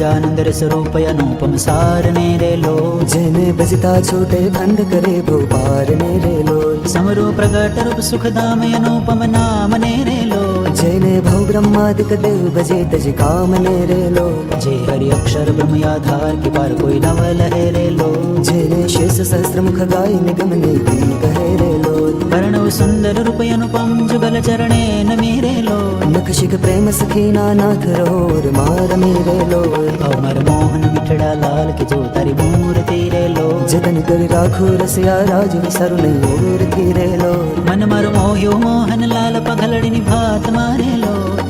નિત્યાનંદ સ્વરૂપ રૂપ અનુપમ સાર ને રે લો જેને ભજતા છૂટે ખંડ કરે ભોપાર ને રે લોલ સમરૂ પ્રગટ રૂપ સુખધામ અનુપમ નામ ને રે લો જેને ભવ બ્રહ્માદિક દેવ ભજે તજ કામ ને રે લોલ જે હરિ અક્ષર બ્રહ્મ આધાર કે પાર કોઈ નવ લહે રે લો જેને શેષ સહસ્ત્ર મુખ ગાય નિગમ ને કહે રે લોલ વર્ણવ સુંદર રૂપ અનુપમ જુગલ ચરણે નમી રે લો નખ શિખ પ્રેમ સખીના નાથ રોર માર મે રે લોલ અમર મોહન મિઠડા લાલ કે જો તારી મૂર્તિ રે લો જતન કરી રાખો રસિયા રાજ વિસરુ નહીં ઓરથી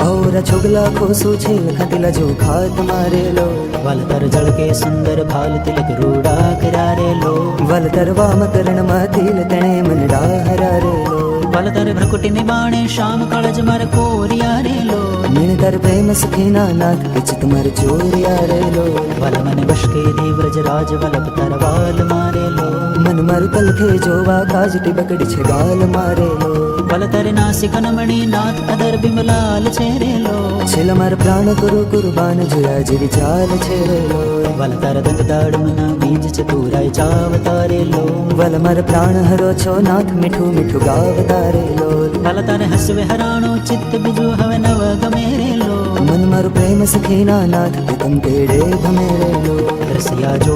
રે લોલ મન મર મોહ્યો મોહન લાલ પગલડીની ભાત મારે લો ઔર છોગલા ખોસું છે ખતિલા જો ખાત મારે લોલ વલતર જળકે સુંદર ભાલ તિલક રૂડા કર્યા રે લો વલતર વામ કરણમાં તિલ તણે મનડા હરા રે લોલ વલતર ભ્રકુટીની બાણે શ્યામ કળજ માર કોરિયા રે લો નિણતર પ્રેમ સખીના નાથ કિચ તુમર ચોરિયા રે લોલ વલ મન વશકે દેવ્રજ રાજ વલપ તરવાલ મારે લો મન મારું તલખે જોવા કાજ ટીબકડી છે ગાલ મારે લો વલતર નાસિક નમણી નાથ અદર બિમલાલ છે રે લો છેલ્લા માર પ્રાણ કરું કુરબાન જોયા જેવી ચાલ છે રે લો વલતર દંત દાડમના બીજ ચતુરાય ચાવતા રે લો વલ માર પ્રાણ હરો છો નાથ મીઠું મીઠું ગાવતા રે લો વલતર હસવે હરાણો ચિત્ત બીજું હવે નવ ગમે રે લો મન મારું પ્રેમ સખીના નાથ તમ કેડે ગમે રે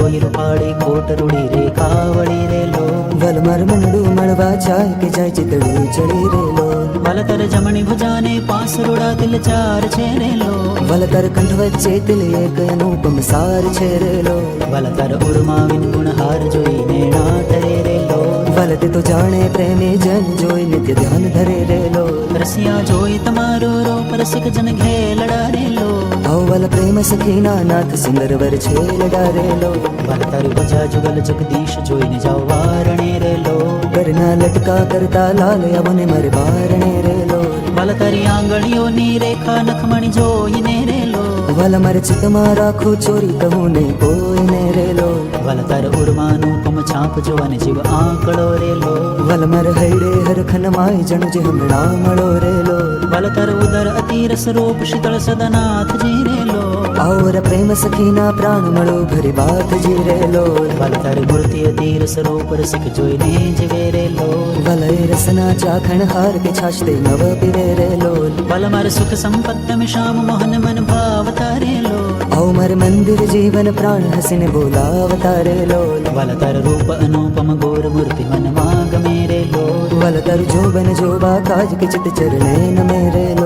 લો પાડી જોઈ રૂપાળી કોટ રૂડી રે કાવળી રે લો વલ માર મનડું મળવા ચાય કે જાય ચિતડું ચડી રે લો વલતર જમણી ભુજાને પાસ રૂડા દિલ ચાર છે રે લો વલ તર કંઠ વચ્ચે દિલ એક અનુપમ સાર છે રે લો વલતર ઉડમાં વિન ગુણ હાર જોઈને વલ તે તો જાણે પ્રેમી જન જોઈ નિત્ય ધ્યાન ધરે રેલો રસિયા જોઈ તમારો રોપ રસિક જન ઘેલડા રે લો અવલ પ્રેમ સખીના નાથ સુંદર વર છે લડારેલો વલતર ભજા જુગલ જગદીશ જોઈને જાઓ વારણે રેલો લો કરના લટકા કરતા લાલ અમને મર બારણે રેલો વલતરી આંગળીઓની રેખા નખમણી જોઈને રે લો વલ મર ચિતમાં રાખું ચોરી કહું ને કોઈને રેલો. વલતર ઉર્માનું પમ છાપ જોવાને જીવ આંકડો રેલો. ભલે મારે હૈડે હરખન માય જણ જે હમણાં મળો રેલો. વલતર ઉદર અતિ રસ રૂપ શીતળ સદનાથ જી રે લો આવર પ્રેમ સખીના પ્રાણ મળો ભરી બાત જી રેલો વલતર મૂર્તિ અતિ રસ રૂપ રસિક જોઈને જીવે રે લો વલય રસના ચાખણ હાર કે છાશ તે નવ પીવે રેલો વલમર સુખ સંપત્ત શ્યામ મોહન મન ભાવતા રે લો આવ મર મંદિર જીવન પ્રાણ હસીને બોલાવતા રેલો વલતર રૂપ અનુપમ ગોર મૂર્તિ મનમાં ગમે રે લો વલ તર જોબન જોવા કાજ કે ચિત ચરણે નમે રેલો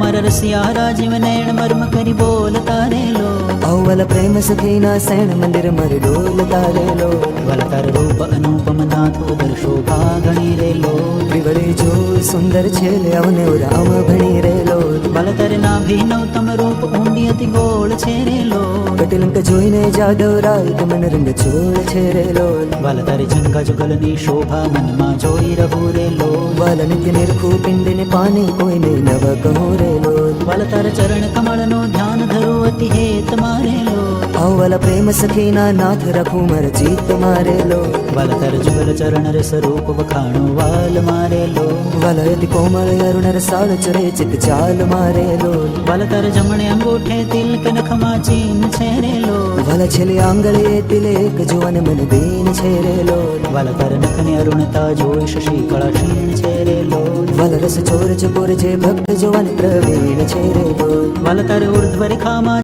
અવમર રસિયા રાજીવ નયન મર્મ કરી બોલતા રે લો અવલ પ્રેમ સખીના સૈણ મંદિર મર ડોલતા રેલો વલતર રૂપ અનુપમ નાથ ઉદર શોભા ગણી રે લો વિવળે જો સુંદર છે લે અવને રામ ભણી રેલો વલતર નાભી નવતમ રૂપ ઊંડી અતિ ગોળ છે રે લો કટિલંક જોઈને જાદવ રાત મન રંગ ચોળ છે રેલો વલતર ઝંકા જુગલની શોભા મનમાં જોઈ રહું રે લો વાલ નિત્ય નિરખું પિંડને પાણી કોઈને નવ કહો રેલો વલતર ચરણ કમળનો ધ્યાન ધરો અતિ હેત મારે લો અવલ પ્રેમ સખીના નાથ રખું મર ચિત્ત મારેલો વલતર જુગલ ચરણ રસ રૂપ વખાણો વાલ મારે લો વલયતિ કોમળ અરુણ રસાળ ચરે ચિત ચાલ મારેલો વલતર જમણે અંગૂઠે તિલક નખમાં ચીન છે રે લો વલ છેલે આંગળે તિલેક જોવન મન દીન છે રેલો વલતર નખની અરુણતા જોઈ શશી કળા ક્ષીણ છે રે લો વલ રસ ચોર ચકોર જે ભક્ત જોવન પ્રવીણ છે રેલો વલતર ઉર્ધ્વ રેખામાં